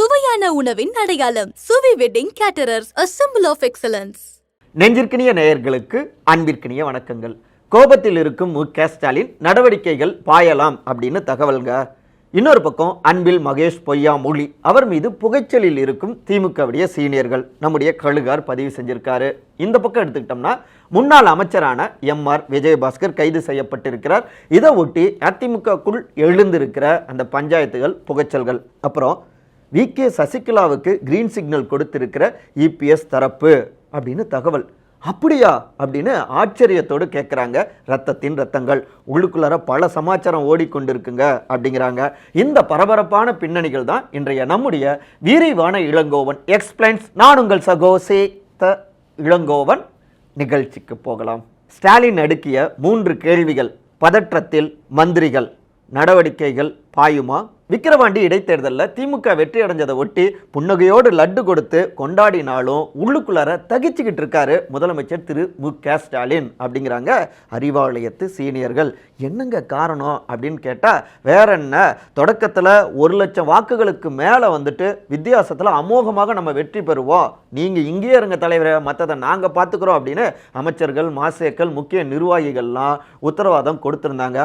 சுவையான உணவின் அடையாளம் Suvi wedding caterers a symbol of excellence நெஞ்சிற்கினிய நேயர்களுக்கு அன்பிற்கினிய வணக்கங்கள். கோபத்தில் இருக்கும் மு. க. ஸ்டாலின் நடவடிக்கைகள் பாயலாம் அப்படின்னு தகவல்ங்க. இன்னொரு பக்கம் அன்பில் மகேஷ் பொய்யா மொழி அவர் மீது புகைச்சலில் இருக்கும் திமுகவுடைய சீனியர்கள் நம்முடைய கழுகார் பதிவு செஞ்சிருக்காரு. இந்த பக்கம் எடுத்துக்கிட்டோம்னா முன்னாள் அமைச்சரான எம். ஆர். விஜயபாஸ்கர் கைது செய்யப்பட்டிருக்கிறார். இதை ஒட்டி அதிமுகக்குள் எழுந்திருக்கிற அந்த பஞ்சாயத்துகள் புகைச்சல்கள். அப்புறம் வி. கே. சசிகலாவுக்கு கிரீன் சிக்னல் கொடுத்திருக்கிற இபிஎஸ் தரப்பு அப்படின்னு தகவல். அப்படியா? அப்படின்னு ஆச்சரியத்தோடு கேட்குறாங்க ரத்தத்தின் ரத்தங்கள். உள்ளுக்குள்ளார பல சமாச்சாரம் ஓடிக்கொண்டிருக்குங்க அப்படிங்கிறாங்க. இந்த பரபரப்பான பின்னணிகள் தான் இன்றைய நம்முடைய வீரிவான இளங்கோவன் எக்ஸ்பிளைன்ஸ் நான் உங்கள் சகோசேத்த இளங்கோவன். நிகழ்ச்சிக்கு போகலாம். ஸ்டாலின் அடுக்கிய மூன்று கேள்விகள். பதற்றத்தில் மந்திரிகள். நடவடிக்கைகள் பாயுமா? விக்கிரவாண்டி இடைத்தேர்தலில் திமுக வெற்றி அடைஞ்சதை ஒட்டி புன்னகையோடு லட்டு கொடுத்து கொண்டாடினாலும் உள்ளுக்குள்ளார தகிச்சுக்கிட்டு இருக்காரு முதலமைச்சர் திரு மு க ஸ்டாலின் அப்படிங்கிறாங்க அறிவாலயத்து சீனியர்கள். என்னங்க காரணம் அப்படின்னு கேட்டால் வேற என்ன? தொடக்கத்தில் ஒரு லட்சம் வாக்குகளுக்கு மேலே வந்துட்டு வித்தியாசத்தில் அமோகமாக நம்ம வெற்றி பெறுவோம். நீங்கள் இங்கேயே இருங்க தலைவரை மற்றதை நாங்கள் பார்த்துக்குறோம் அப்படின்னு அமைச்சர்கள் மாசேக்கள் முக்கிய நிர்வாகிகள்லாம் உத்தரவாதம் கொடுத்துருந்தாங்க.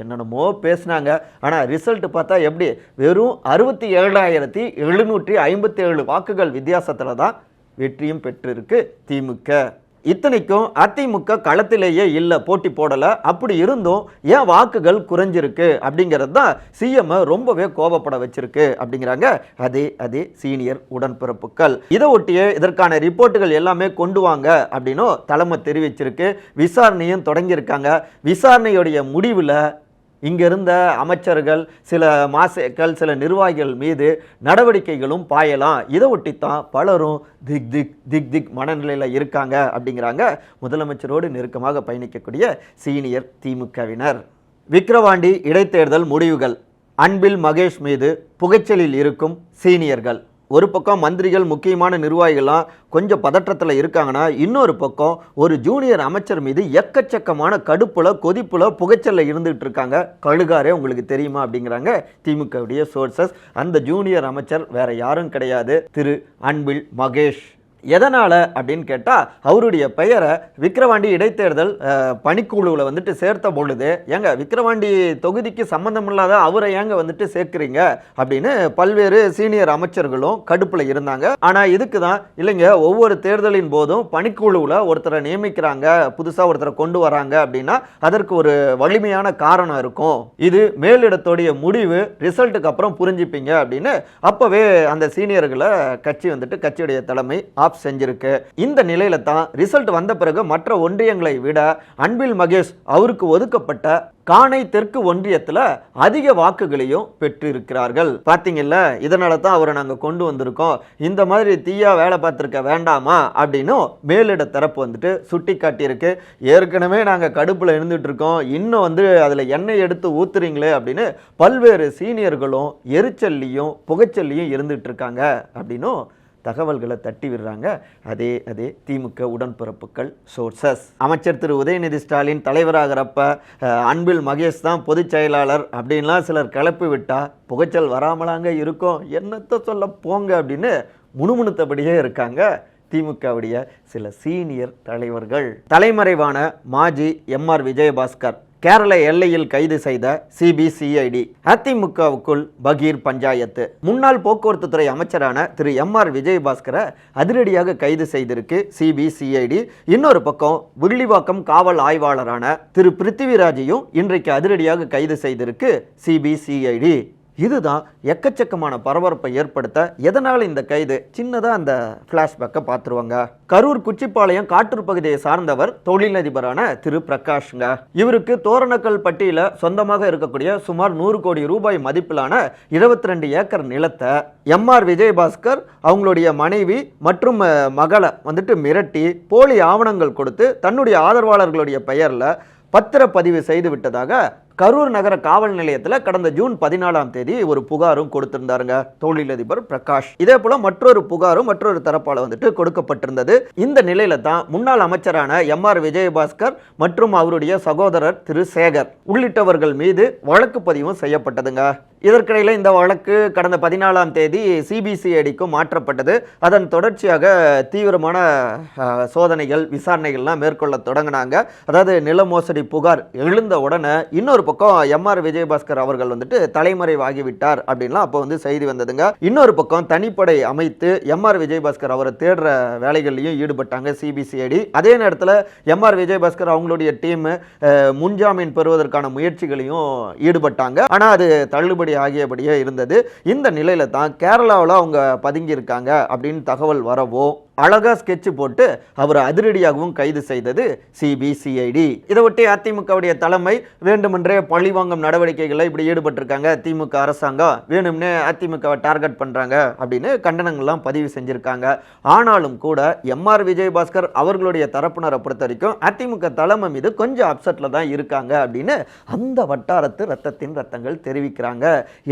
என்னென்னமோ பேசுனாங்க. ஆனால் ரிசல்ட் பார்த்தா எப்படி? வெறும் அறுபத்தி ஏழாயிரத்தி எழுநூற்றி ஐம்பத்தி ஏழு வாக்குகள் வித்தியாசத்தில் தான் வெற்றியும் பெற்றிருக்கு திமுக. இத்தனைக்கும் அதிமுக களத்திலேயே இல்லை போட்டி போடலை. அப்படி இருந்தும் ஏன் வாக்குகள் குறைஞ்சிருக்கு? அப்படிங்கிறது தான் சிஎம் ரொம்பவே கோபப்பட வச்சிருக்கு அப்படிங்கிறாங்க. அதே அதே சீனியர் உடன்பிறப்புகள். இதை ஒட்டியே இதற்கான ரிப்போர்ட்டுகள் எல்லாமே கொண்டு வாங்க அப்படின்னும் தலைமை தெரிவிச்சிருக்கு. விசாரணையும் தொடங்கியிருக்காங்க. விசாரணையுடைய முடிவில் இங்கிருந்த அமைச்சர்கள் சில மாசேக்கள் சில நிர்வாகிகள் மீது நடவடிக்கைகளும் பாயலாம். இதை ஒட்டித்தான் பலரும் திக் திக் திக் திக் மனநிலையில் இருக்காங்க அப்படிங்கிறாங்க. முதலமைச்சரோடு நெருக்கமாக பயணிக்கக்கூடிய சீனியர் திமுகவினர். விக்கிரவாண்டி இடைத்தேர்தல் முடிவுகள். அன்பில் மகேஷ் மீது புகைச்சலில் இருக்கும் சீனியர்கள். ஒரு பக்கம் மந்திரிகள் முக்கியமான நிர்வாகிகள்லாம் கொஞ்சம் பதற்றத்தில் இருக்காங்கன்னா இன்னொரு பக்கம் ஒரு ஜூனியர் அமைச்சர் மீது எக்கச்சக்கமான கடுப்பில் கொதிப்பில் புகைச்சல்ல இருந்துகிட்டு இருக்காங்க கழுகாரே உங்களுக்கு தெரியுமா அப்படிங்கிறாங்க திமுகவுடைய சோர்சஸ் அந்த ஜூனியர் அமைச்சர் வேற யாரும் கிடையாது. திரு அன்பில் மகேஷ். எதனால் அப்படின்னு கேட்டால் அவருடைய பெயரை விக்கிரவாண்டி இடைத்தேர்தல் பணிக்குழுவில் வந்துட்டு சேர்த்த பொழுது ஏங்க விக்கிரவாண்டி தொகுதிக்கு சம்மந்தம் இல்லாத அவரை ஏங்க வந்துட்டு சேர்க்குறீங்க? அப்படின்னு பல்வேறு சீனியர் அமைச்சர்களும் கடுப்பில் இருந்தாங்க. ஆனால் இதுக்கு தான் இல்லைங்க ஒவ்வொரு தேர்தலின் போதும் பணிக்குழுவில் ஒருத்தரை நியமிக்கிறாங்க புதுசாக ஒருத்தரை கொண்டு வராங்க அப்படின்னா அதற்கு ஒரு வலிமையான காரணம் இருக்கும். இது மேலிடத்துடைய முடிவு ரிசல்ட்டுக்கு அப்புறம் புரிஞ்சுப்பீங்க அப்படின்னு அப்போவே அந்த சீனியர்களை கட்சி வந்துட்டு கட்சியுடைய தலைமை ஆப் செஞ்சிருக்கு. இந்த நிலையில தான் ரிசல்ட் வந்த பிறகு மற்ற ஒன்றியங்களை விட அன்பில் மகேஷ் அவருக்கு ஒதுக்கப்பட்ட காணை தெற்கு ஒன்றியத்தில் அதிக வாக்குகளையும் பெற்றிருக்கிறார்கள். பார்த்தீங்கல்ல இதனால தான் அவரை நாங்கள் கொண்டு வந்திருக்கோம். இந்த மாதிரி தீயா வேலை பார்த்துருக்க வேண்டாமா? அப்படின்னும் மேலிட தரப்பு வந்துட்டு சுட்டி காட்டியிருக்கு ஏற்கனவே நாங்கள் கடுப்பில் இருந்துட்டு இருக்கோம் இன்னும் வந்து அதில் எண்ணெய் எடுத்து ஊத்துறீங்களே அப்படின்னு பல்வேறு சீனியர்களும் எரிச்சல்லையும் புகைச்சல்லையும் இருந்துட்டு இருக்காங்க அப்படின்னும் தகவல்களை தட்டி விடுறாங்க. அதே அதே திமுக உடன்பிறப்புகள் சோர்சஸ் அமைச்சர் திரு. உதயநிதி ஸ்டாலின் தலைவராகிறப்ப அன்பில் மகேஷ் தான் பொதுச் செயலாளர் அப்படின்லாம் சிலர் கிளப்பி விட்டா புகைச்சல் வராமலாங்க இருக்கும். என்னத்தை சொல்ல போங்க அப்படின்னு முணுமுணுத்தபடியே இருக்காங்க திமுகவுடைய சில சீனியர் தலைவர்கள். தலைமறைவான மாஜி எம் ஆர் விஜயபாஸ்கர். கேரள எல்லையில் கைது செய்த சிபிசிஐடி அதிமுகவுக்குள் பகீர் பஞ்சாயத்து. முன்னாள் போக்குவரத்து துறை அமைச்சரான திரு எம் ஆர் விஜயபாஸ்கரை அதிரடியாக கைது செய்திருக்கு சிபிசிஐடி இன்னொரு பக்கம் வில்லிவாக்கம் காவல் ஆய்வாளரான திரு பிருத்திவிராஜையும் இன்றைக்கு அதிரடியாக கைது செய்திருக்கு சிபிசிஐடி இதுதான் எக்கச்சக்கமான பரபரப்பை ஏற்படுத்த எதனால் இந்த கைது? சின்னதாக அந்த ஃப்ளாஷ்பேக்கை பார்த்துருவாங்க. கரூர் குச்சிப்பாளையம் காட்டூர் பகுதியை சார்ந்தவர் தொழிலதிபரான திரு பிரகாஷ்ங்க. இவருக்கு தோரணக்கல் பட்டியில் சொந்தமாக இருக்கக்கூடிய சுமார் நூறு கோடி ரூபாய் மதிப்பிலான இருபத்தி ரெண்டு ஏக்கர் நிலத்தை எம்ஆர் விஜயபாஸ்கர் அவங்களுடைய மனைவி மற்றும் மகளை வந்துட்டு மிரட்டி போலி ஆவணங்கள் கொடுத்து தன்னுடைய ஆதரவாளர்களுடைய பெயரில் பத்திரப்பதிவு செய்து விட்டதாக கரூர் நகர காவல் நிலையத்தில் கடந்த ஜூன் பதினாலாம் தேதி ஒரு புகாரும் கொடுத்திருந்தாருங்க. தொழிலதிபர் பிரகாஷ். இதே போல மற்றொரு புகாரும் மற்றொரு தரப்பால் வந்துட்டு கொடுக்கப்பட்டிருந்தது. இந்த நிலையில தான் முன்னாள் அமைச்சரான எம் ஆர் விஜயபாஸ்கர் மற்றும் அவருடைய சகோதரர் திரு சேகர் உள்ளிட்டவர்கள் மீது வழக்கு பதிவும் செய்யப்பட்டதுங்க. இதற்கிடையில் இந்த வழக்கு கடந்த பதினாலாம் தேதி சிபிசிஐடிக்கும் மாற்றப்பட்டது. அதன் தொடர்ச்சியாக தீவிரமான சோதனைகள் விசாரணைகள்லாம் மேற்கொள்ள தொடங்கினாங்க. அதாவது நில மோசடி புகார் எழுந்த உடனே இன்னொரு பக்கம் எம்ஆர் விஜயபாஸ்கர் அவர்கள் வந்துட்டு தலைமறைவாகிவிட்டார் அப்படின்லாம் அப்போ வந்து செய்தி வந்ததுங்க. இன்னொரு பக்கம் தனிப்படை அமைத்து எம்ஆர் விஜயபாஸ்கர் அவரை தேடுற வேலைகள்லையும் ஈடுபட்டாங்க சிபிசிஐடி அதே நேரத்தில் எம்ஆர் விஜயபாஸ்கர் அவங்களுடைய டீம் முன்ஜாமீன் பெறுவதற்கான முயற்சிகளையும் ஈடுபட்டாங்க. ஆனால் அது தள்ளுபடி ஆகியபடியே இருந்தது. இந்த நிலையில தான் கேரளாவில் அவங்க பதுங்கி இருக்காங்க அப்படின்னு தகவல் வரவோ அழகா ஸ்கெட்ச் போட்டு அவர் அதிரடியாகவும் கைது செய்தது சிபிசிஐடி இதை ஒட்டி அதிமுகவுடைய தலைமை வேண்டுமென்றே பழிவாங்கும் நடவடிக்கைகளை இப்படி ஈடுபட்டிருக்காங்க. திமுக அரசாங்கம் வேணும்னே அதிமுகவை டார்கெட் பண்ணுறாங்க அப்படின்னு கண்டனங்கள்லாம் பதிவு செஞ்சுருக்காங்க. ஆனாலும் கூட எம்ஆர் விஜயபாஸ்கர் அவர்களுடைய தரப்பினரை பொறுத்த வரைக்கும் அதிமுக தலைமை மீது கொஞ்சம் அப்செட்டில் தான் இருக்காங்க அப்படின்னு அந்த வட்டாரத்து ரத்தத்தின் ரத்தங்கள் தெரிவிக்கிறாங்க.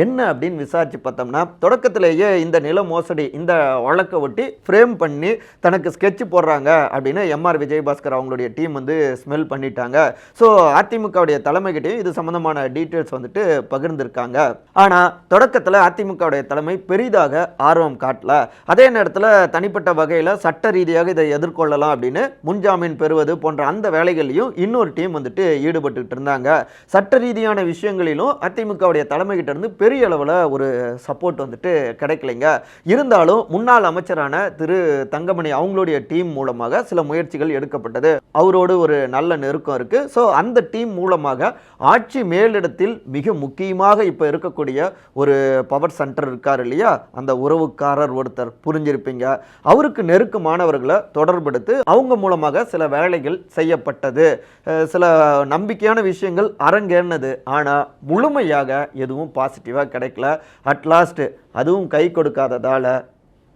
என்ன அப்படின்னு விசாரிச்சு பார்த்தோம்னா தொடக்கத்திலேயே இந்த நில மோசடி இந்த வழக்கை ஒட்டி ஃப்ரேம் பண்ணி தனக்கு ஸ்கெட்ச் போடுறாங்க அப்படின்னு எம்ஆர் விஜயபாஸ்கர் அவங்களுடைய டீம் வந்து ஸ்மெல் பண்ணிட்டாங்க. ஸோ அதிமுகவுடைய தலைமைகிட்டையும் இது சம்மந்தமான டீட்டெயில்ஸ் வந்துட்டு பகிர்ந்திருக்காங்க. ஆனால் தொடக்கத்தில் அதிமுகவுடைய தலைமை பெரிதாக ஆர்வம் காட்டல. அதே நேரத்தில் தனிப்பட்ட வகையில் சட்ட ரீதியாக இதை எதிர்கொள்ளலாம் அப்படின்னு முன்ஜாமீன் பெறுவது போன்ற அந்த வேலைகளையும் இன்னொரு டீம் வந்துட்டு ஈடுபட்டுக்கிட்டு இருந்தாங்க. சட்ட ரீதியான விஷயங்களிலும் அதிமுகவுடைய தலைமை கிட்ட இருந்து பெரிய அளவில் ஒரு சப்போர்ட் வந்துட்டு கிடைக்கலைங்க. இருந்தாலும் முன்னாள் அமைச்சரான திரு தங்க தங்கமணி அவங்களுடைய டீம் மூலமாக சில முயற்சிகள் எடுக்கப்பட்டது. அவரோடு ஒரு நல்ல நெருக்கம் இருக்கு. ஸோ அந்த டீம் மூலமாக ஆட்சி மேலிடத்தில் மிக முக்கியமாக இப்போ இருக்கக்கூடிய ஒரு பவர் சென்டர் இருக்கார் இல்லையா? அந்த உறவுக்காரர் ஒருத்தர் புரிஞ்சிருப்பீங்க. அவருக்கு நெருக்கமானவர்களை தொடர்பெடுத்து அவங்க மூலமாக சில வேலைகள் செய்யப்பட்டது. சில நம்பிக்கையான விஷயங்கள் அரங்கேறினது. ஆனால் முழுமையாக எதுவும் பாசிட்டிவாக கிடைக்கல. அட்லாஸ்ட் அதுவும் கை கொடுக்காததால்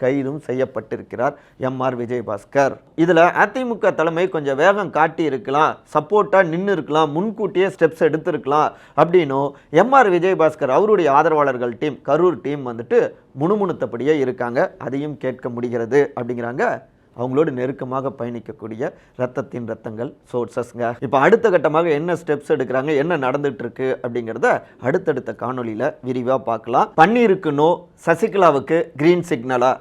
கைதும் செய்யப்பட்டிருக்கிறார் எம்ஆர் விஜயபாஸ்கர். இதில் அதிமுக தலைமை கொஞ்சம் வேகம் காட்டி இருக்கலாம் சப்போர்ட்டாக நின்று இருக்கலாம் முன்கூட்டியே ஸ்டெப்ஸ் எடுத்திருக்கலாம் அப்படின்னும் எம்ஆர் விஜயபாஸ்கர் அவருடைய ஆதரவாளர்கள் டீம் கரூர் டீம் வந்துட்டு முணுமுணுத்தபடியே இருக்காங்க. அதையும் கேட்க முடிகிறது அப்படிங்கிறாங்க. அவங்களோடு நெருக்கமாக பயணிக்கக்கூடிய ரத்தத்தின் ரத்தங்கள் சோர்சஸ்ங்க இப்போ அடுத்த கட்டமாக என்ன ஸ்டெப்ஸ் எடுக்கிறாங்க என்ன நடந்துட்டு இருக்கு அப்படிங்கிறத அடுத்தடுத்த காணொளியில் விரிவாக பார்க்கலாம். பன்னீருக்கு சசிகலாவுக்கு கிரீன் சிக்னலா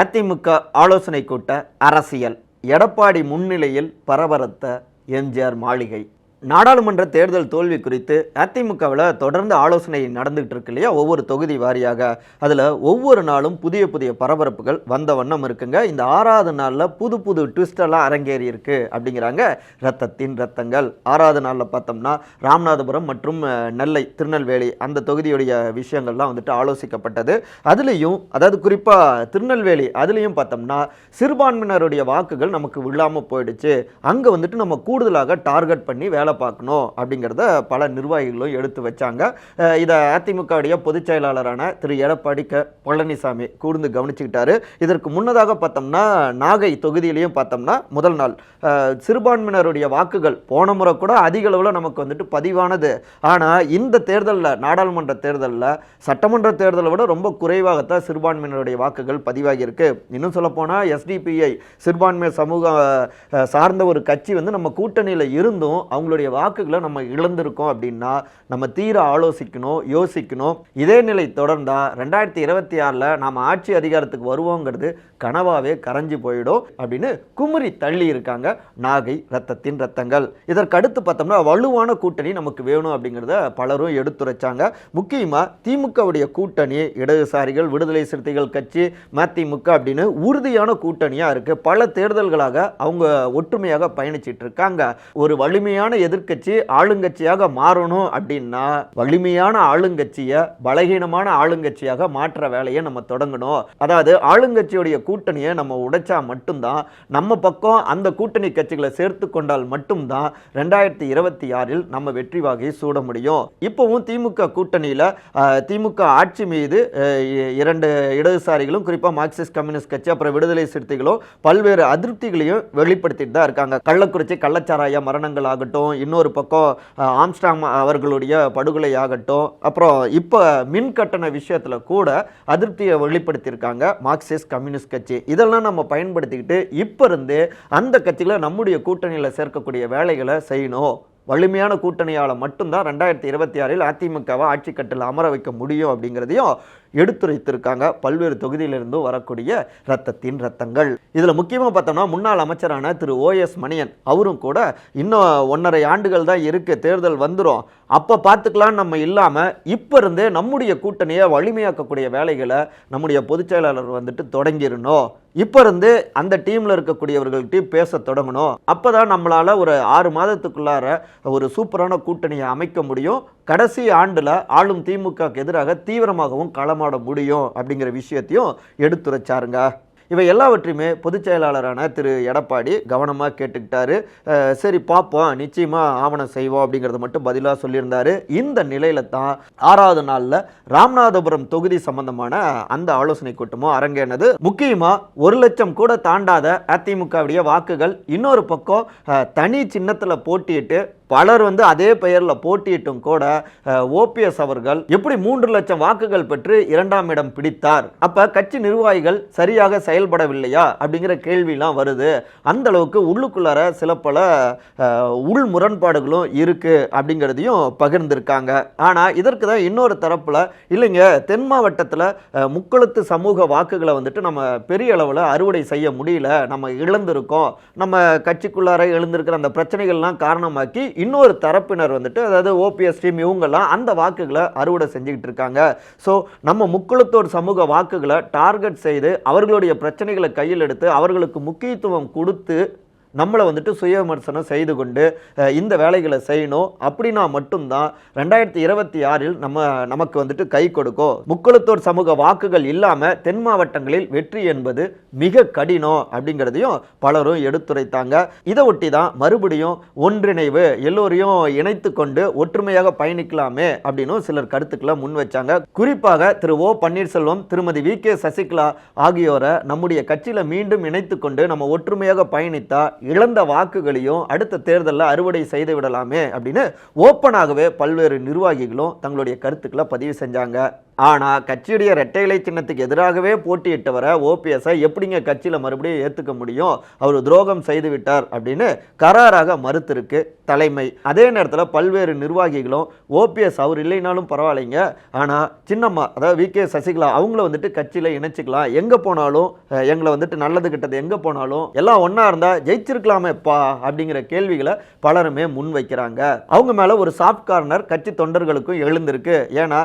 அதிமுக ஆலோசனை கூட்ட அரசியல். எடப்பாடி முன்னிலையில் பரபரத்த எம்ஜிஆர் மாளிகை. நாடாளுமன்ற தேர்தல் தோல்வி குறித்து அதிமுகவில் தொடர்ந்து ஆலோசனை நடந்துகிட்டு இருக்கு இல்லையா? ஒவ்வொரு தொகுதி வாரியாக. அதில் ஒவ்வொரு நாளும் புதிய புதிய பரபரப்புகள் வந்த வண்ணம் இருக்குங்க. இந்த ஆறாவது நாளில் புது புது ட்விஸ்டெல்லாம் அரங்கேறி இருக்கு அப்படிங்கிறாங்க ரத்தத்தின் ரத்தங்கள். ஆறாவது நாளில் பார்த்தோம்னா ராமநாதபுரம் மற்றும் நெல்லை திருநெல்வேலி அந்த தொகுதியுடைய விஷயங்கள்லாம் வந்துட்டு ஆலோசிக்கப்பட்டது. அதுலேயும் அதாவது குறிப்பாக திருநெல்வேலி அதுலேயும் பார்த்தோம்னா சிறுபான்மையினருடைய வாக்குகள் நமக்கு விழாமல் போயிடுச்சு. அங்கே வந்துட்டு நம்ம கூடுதலாக டார்கெட் பண்ணி வேலை பார்க்கணும் அப்படிங்கிறத பல நிர்வாகிகளும் எடுத்து வச்சாங்க. இதை அதிமுகவுடைய பொதுச் செயலாளரான திரு. எடப்பாடி க பழனிசாமி கூர்ந்து கவனிச்சுக்கிட்டாரு. இதற்கு முன்னதாக பார்த்தோம்னா நாகை தொகுதியிலையும் பார்த்தோம்னா முதல் நாள் சிறுபான்மையினருடைய வாக்குகள் போன முறை கூட அதிக அளவில் நமக்கு வந்துட்டு பதிவானது. ஆனால் இந்த தேர்தலில் நாடாளுமன்ற தேர்தலில் சட்டமன்ற தேர்தலை விட ரொம்ப குறைவாகத்தான் சிறுபான்மையினருடைய வாக்குகள் பதிவாகியிருக்கு. இன்னும் சொல்லப்போனால் எஸ்டிபிஐ சிறுபான்மை சமூக சார்ந்த ஒரு கட்சி வந்து நம்ம கூட்டணியில் இருந்தும் அவங்களுடைய வாக்குகளை நம்ம இழந்திருக்கோம் அப்படின்னா நம்ம தீர ஆலோசிக்கணும் யோசிக்கணும். இதே நிலை தொடர்ந்தா ரெண்டாயிரத்தி இருபத்தி ஆறில் நாம் ஆட்சி அதிகாரத்துக்கு வருவோங்கிறது கனவாவே கரைஞ்சு போயிடும் அப்படின்னு குமரி தள்ளி இருக்காங்க நாகை ரத்தத்தின் ரத்தங்கள். இதற்கு அடுத்து பார்த்தோம்னா வலுவான கூட்டணி நமக்கு வேணும் அப்படிங்கிறத பலரும் எடுத்துரைச்சாங்க. முக்கியமாக திமுகவுடைய கூட்டணி இடதுசாரிகள் விடுதலை சிறுத்தைகள் கட்சி மதிமுக அப்படின்னு உறுதியான கூட்டணியாக இருக்குது பல தேர்தல்களாக அவங்க ஒற்றுமையாக பயணிச்சிட்டு இருக்காங்க. ஒரு வலிமையான எதிர்க்கட்சி ஆளுங்கட்சியாக மாறணும் அப்படின்னா வலிமையான ஆளுங்கட்சியை பலகீனமான ஆளுங்கட்சியாக மாற்ற வேலையை நம்ம தொடங்கணும். அதாவது ஆளுங்கட்சியுடைய கூட்டணியை நம்ம உடைச்சா மட்டும்தான் நம்ம பக்கம் அந்த கூட்டணி கட்சிகளை சேர்த்து கொண்டால் மட்டும்தான் ரெண்டாயிரத்தி இருபத்தி ஆறில் நம்ம வெற்றி வாகை சூட முடியும். இப்போவும் திமுக கூட்டணியில் திமுக ஆட்சி மீது இ- இரண்டு இடதுசாரிகளும் குறிப்பாக மார்க்சிஸ்ட் கம்யூனிஸ்ட் கட்சி அப்புறம் விடுதலை சிறுத்தைகளும் பல்வேறு அதிருப்திகளையும் வெளிப்படுத்திட்டு தான் இருக்காங்க. கள்ளக்குறிச்சி கள்ளச்சாராய மரணங்கள் ஆகட்டும் இன்னொரு பக்கம் ஆம்ஸ்டாங் அவர்களுடைய படுகொலை ஆகட்டும் அப்புறம் இப்போ மின் கட்டண விஷயத்தில் கூட அதிருப்தியை வெளிப்படுத்தியிருக்காங்க மார்க்சிஸ்ட் கம்யூனிஸ்ட் கட்சி. இதெல்லாம் நம்ம பயன்படுத்திக்கிட்டு இப்போ இருந்து அந்த கட்சிகளை நம்முடைய கூட்டணியில் சேர்க்கக்கூடிய வேலைகளை செய்யணும். வலிமையான கூட்டணியால் மட்டும்தான் ரெண்டாயிரத்தி இருபத்தி ஆறில் அதிமுகவை ஆட்சி கட்டில் அமர வைக்க முடியும் அப்படிங்கிறதையும் எடுத்துரைத்திருக்காங்க. பல்வேறு தொகுதியிலிருந்தும் வரக்கூடிய ரத்தத்தின் ரத்தங்கள் இதில் முக்கியமாக பார்த்தோம்னா முன்னாள் அமைச்சரான திரு ஓஎஸ் மணியன் அவரும் கூட இன்னும் ஒன்றரை ஆண்டுகள் தான் இருக்குது தேர்தல் வந்துடும் அப்போ பார்த்துக்கலாம் நம்ம இல்லாமல் இப்போ இருந்தே நம்முடைய கூட்டணியை வலிமையாக்கக்கூடிய வேலைகளை நம்முடைய பொதுச் செயலாளர் வந்துட்டு தொடங்கிடணும். இப்போ இருந்து அந்த டீமில் இருக்கக்கூடியவர்கள்ட்டையும் பேச தொடங்கணும். அப்போ தான் நம்மளால் ஒரு ஆறு மாதத்துக்குள்ளார ஒரு சூப்பரான கூட்டணியை அமைக்க முடியும். கடைசி ஆண்டில் ஆளும் திமுகவுக்கு எதிராக தீவிரமாகவும் களமாட முடியும் அப்படிங்கிற விஷயத்தையும் எடுத்துரைச்சாருங்க. இவை எல்லாவற்றையுமே பொதுச் செயலாளரான திரு எடப்பாடி கவனமாக கேட்டுக்கிட்டாரு. சரி பார்ப்போம் நிச்சயமாக ஆவணம் செய்வோம் அப்படிங்கிறத மட்டும் பதிலாக சொல்லியிருந்தாரு. இந்த நிலையில தான் ஆறாவது நாளில் ராமநாதபுரம் தொகுதி சம்பந்தமான அந்த ஆலோசனை கூட்டமும் அரங்கேனது முக்கியமாக ஒரு லட்சம் கூட தாண்டாத அதிமுகவுடைய வாக்குகள் இன்னொரு பக்கம் தனி சின்னத்தில் போட்டியிட்டு பலர் வந்து அதே பெயரில் போட்டியிட்டும் கூட ஓபிஎஸ் அவர்கள் எப்படி மூன்று லட்சம் வாக்குகள் பெற்று இரண்டாம் இடம் பிடித்தார். அப்ப கட்சி நிர்வாகிகள் சரியாக செயல்படவில்லையா அப்படிங்கிற கேள்விலாம் வருது. அந்த அளவுக்கு உள்ளுக்குள்ளார சில பல உள் முரண்பாடுகளும் இருக்கு அப்படிங்கிறதையும் பகிர்ந்திருக்காங்க. ஆனால் இதற்கு தான் இன்னொரு தரப்பில் இல்லைங்க தென் மாவட்டத்தில் முக்குளத்து சமூக வாக்குகளை வந்துட்டு நம்ம பெரிய அளவில் அறுவடை செய்ய முடியல. நம்ம இழந்திருக்கோம். நம்ம கட்சிக்குள்ளார எழுந்திருக்கிற அந்த பிரச்சனைகள்லாம் காரணமாக்கி இன்னொரு தரப்பினர் வந்துட்டு அதாவது ஓபிஎஸ் டீம் இவங்கெல்லாம் அந்த வாக்குகளை அறுவடை செஞ்சுக்கிட்டு இருக்காங்க. ஸோ நம்ம முக்குளத்தோர் சமூக வாக்குகளை டார்கெட் செய்து அவர்களுடைய பிரச்சனைகளை கையில் எடுத்து அவர்களுக்கு முக்கியத்துவம் கொடுத்து நம்மளை வந்துட்டு சுய விமர்சனம் செய்து கொண்டு இந்த வேலைகளை செய்யணும் அப்படின்னா மட்டும்தான் ரெண்டாயிரத்தி இருபத்தி ஆறில் நம்ம நமக்கு வந்துட்டு கை கொடுக்கும். முக்குளத்தோர் சமூக வாக்குகள் இல்லாமல் தென் மாவட்டங்களில் வெற்றி என்பது மிக கடினம் அப்படிங்கிறதையும் பலரும் எடுத்துரைத்தாங்க. இதை ஒட்டி தான் மறுபடியும் ஒன்றிணைவு எல்லோரையும் இணைத்து கொண்டு ஒற்றுமையாக பயணிக்கலாமே அப்படின்னு சிலர் கருத்துக்களை முன் வச்சாங்க. குறிப்பாக திரு ஓ பன்னீர்செல்வம் திருமதி வி கே சசிகலா ஆகியோரை நம்முடைய கட்சியில் மீண்டும் இணைத்து கொண்டு நம்ம ஒற்றுமையாக பயணித்தா இழந்த வாக்குகளையும் அடுத்த தேர்தலில் அறுவடை செய்து விடலாமே அப்படின்னு ஓப்பனாகவே பல்வேறு நிர்வாகிகளும் தங்களுடைய கருத்துக்களை பதிவு செஞ்சாங்க. ஆனால் கட்சியுடைய இரட்டை இலை சின்னத்துக்கு எதிராகவே போட்டியிட்டவரை ஓபிஎஸ்ஐ எப்படிங்க கட்சியில் மறுபடியும் ஏற்றுக்க முடியும்? அவர் துரோகம் செய்து விட்டார் அப்படின்னு கராராக மறுத்திருக்கு தலைமை. அதே நேரத்தில் பல்வேறு நிர்வாகிகளும் ஓபிஎஸ் அவர் இல்லைனாலும் பரவாயில்லைங்க. ஆனால் சின்னம்மா அதாவது வி கே சசிகலா அவங்கள வந்துட்டு கட்சியில் இணைச்சிக்கலாம். எங்கே போனாலும் எங்களை வந்துட்டு நல்லது கிட்டது எங்கே போனாலும் எல்லாம் ஒன்றா இருந்தால் ஜெயிச்சிருக்கலாமேப்பா அப்படிங்கிற கேள்விகளை பலருமே முன் வைக்கிறாங்க. அவங்க மேலே ஒரு சாஃப்ட் கார்னர் கட்சி தொண்டர்களுக்கும் எழுந்திருக்கு. ஏன்னா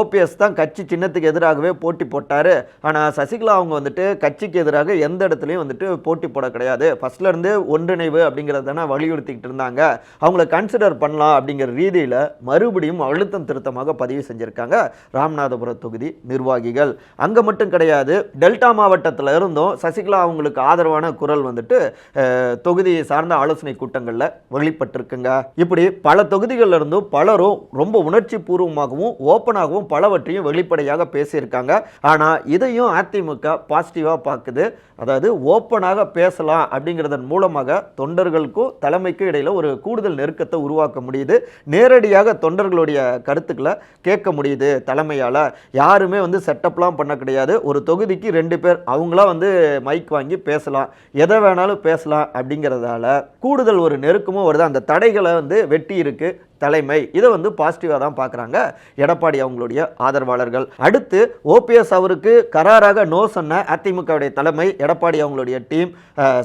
ஓபிஎஸ் தான் கட்சி சின்னத்துக்கு எதிராகவே போட்டி போட்டார். ஆனால் சசிகலா அவங்க வந்துட்டு கட்சிக்கு எதிராக எந்த இடத்துலையும் வந்துட்டு போட்டி போட கிடையாது. ஃபஸ்ட்லேருந்து ஒன்றிணைவு அப்படிங்கிறத தானே வலியுறுத்திக்கிட்டு இருந்தாங்க. அவங்கள கன்சிடர் பண்ணலாம் அப்படிங்கிற ரீதியில் மறுபடியும் அழுத்தம் திருத்தமாக பதிவு செஞ்சுருக்காங்க ராமநாதபுர தொகுதி நிர்வாகிகள். அங்கே மட்டும் கிடையாது டெல்டா மாவட்டத்தில் இருந்தும் சசிகலா அவங்களுக்கு ஆதரவான குரல் வந்துட்டு தொகுதியை சார்ந்த ஆலோசனை கூட்டங்களில் வெளிப்பட்டிருக்குங்க. இப்படி பல தொகுதிகளில் இருந்தும் பலரும் ரொம்ப உணர்ச்சி பூர்வமாகவும் ஓப்பனாகவும் பற்றியும் வெளிப்படையாக பேசியிருக்காங்க. ஆனால் இதையும் அதிமுக பாசிட்டிவாக பார்க்குது. அதாவது ஓப்பனாக பேசலாம் அப்படிங்கிறதன் மூலமாக தொண்டர்களுக்கும் தலைமைக்கும் இடையில் ஒரு கூடுதல் நெருக்கத்தை உருவாக்க முடியுது. நேரடியாக தொண்டர்களுடைய கருத்துக்களை கேட்க முடியுது தலைமையால். யாருமே வந்து செட்டப்லாம் பண்ண கிடையாது. ஒரு தொகுதிக்கு ரெண்டு பேர் அவங்களா வந்து மைக் வாங்கி பேசலாம். எதை வேணாலும் பேசலாம் அப்படிங்கிறதால கூடுதல் ஒரு நெருக்கமும் வருது. அந்த தடைகளை வந்து வெட்டி இருக்குது தலைமை. இதை வந்து பாசிட்டிவாக தான் பார்க்குறாங்க எடப்பாடி அவங்களுடைய ஆதரவாளர்கள். அடுத்து ஓபிஎஸ் அவருக்கு கராராக நோ சொன்ன அதிமுகவுடைய தலைமை எடப்பாடி அவங்களுடைய டீம்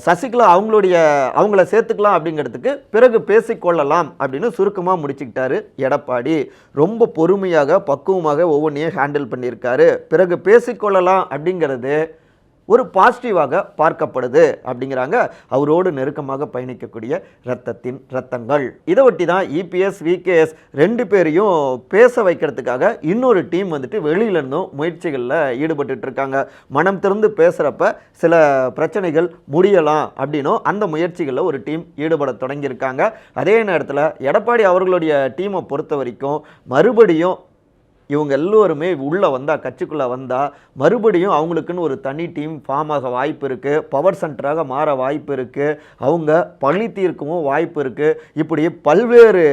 சசிகலா அவங்களுடைய அவங்கள சேர்த்துக்கலாம் அப்படிங்கிறதுக்கு பிறகு பேசிக்கொள்ளலாம் அப்படின்னு சுருக்கமாக முடிச்சுக்கிட்டாரு எடப்பாடி. ரொம்ப பொறுமையாக பக்குவமாக ஒவ்வொன்றையும் ஹேண்டில் பண்ணியிருக்காரு. பிறகு பேசிக்கொள்ளலாம் அப்படிங்கிறது ஒரு பாசிட்டிவாக பார்க்கப்படுது அப்படிங்கிறாங்க. அவரோடு நெருக்கமாக பயணிக்கக்கூடிய ரத்தத்தின் ரத்தங்கள் இதை ஒட்டி தான் இபிஎஸ் விகேஎஸ் ரெண்டு பேரையும் பேச வைக்கிறதுக்காக இன்னொரு டீம் வந்துட்டு வெளியிலிருந்தும் முயற்சிகளில் ஈடுபட்டு இருக்காங்க. மனம் திறந்து பேசுகிறப்ப சில பிரச்சனைகள் முடியலாம் அப்படின்னும் அந்த முயற்சிகளில் ஒரு டீம் ஈடுபட தொடங்கியிருக்காங்க. அதே நேரத்தில் எடப்பாடி அவர்களுடைய டீமை பொறுத்த வரைக்கும் மறுபடியும் இவங்க எல்லோருமே உள்ளே வந்தால் கட்சிக்குள்ளே வந்தால் மறுபடியும் அவங்களுக்குன்னு ஒரு தனி டீம் ஃபார்ம் ஆக வாய்ப்பு இருக்குது பவர் சென்டராக மாற வாய்ப்பு இருக்குது அவங்க பழி தீர்க்கவும் வாய்ப்பு இருக்குது இப்படி பல்வேறு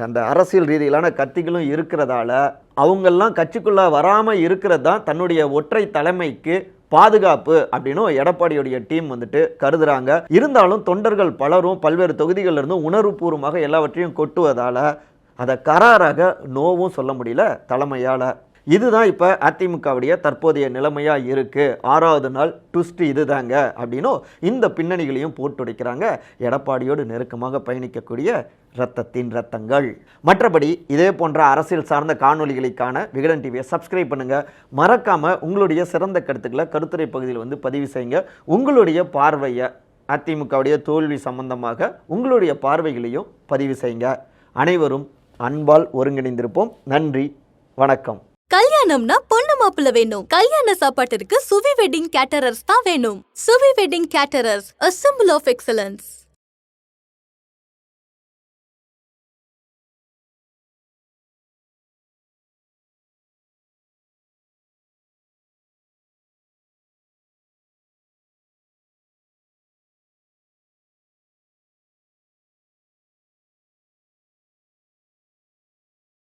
அந்த அரசியல் ரீதியிலான கத்திகளும் இருக்கிறதால அவங்கெல்லாம் கட்சிக்குள்ளே வராமல் இருக்கிறது தான் தன்னுடைய ஒற்றை தலைமைக்கு பாதுகாப்பு அப்படின்னு எடப்பாடியுடைய டீம் வந்துட்டு கருதுறாங்க. இருந்தாலும் தொண்டர்கள் பலரும் பல்வேறு தொகுதிகளிலிருந்து உணர்வுபூர்வமாக எல்லாவற்றையும் கொட்டுவதால் அதை கராராக நோவும் சொல்ல முடியல தலைமையால். இதுதான் இப்போ அதிமுகவுடைய தற்போதைய நிலைமையாக இருக்குது ஆறாவது நாள் ட்விஸ்ட் இதுதாங்க அப்படின்னும் இந்த பின்னணிகளையும் போட்டுடைக்கிறாங்க. எடப்பாடியோடு நெருக்கமாக பயணிக்கக்கூடிய ரத்தத்தின் ரத்தங்கள். மற்றபடி இதே போன்ற அரசியல் சார்ந்த காணொலிகளுக்கான விகடன் டிவியை சப்ஸ்கிரைப் பண்ணுங்கள் மறக்காமல் உங்களுடைய சிறந்த கருத்துக்களை கருத்துரை பகுதியில் வந்து பதிவு செய்யுங்க. உங்களுடைய பார்வையை அதிமுகவுடைய தோல்வி சம்பந்தமாக உங்களுடைய பார்வைகளையும் பதிவு செய்யுங்க. அனைவரும் அன்பால் ஒருங்கிணைந்திருப்போம். நன்றி வணக்கம். கல்யாணம்னா பொண்ணு மாப்பிள்ள வேணும். கல்யாண சாப்பாட்டிற்கு சுவி வெட்டிங் கேட்டரர்ஸ் தான் வேணும். Suvi wedding caterers a symbol of excellence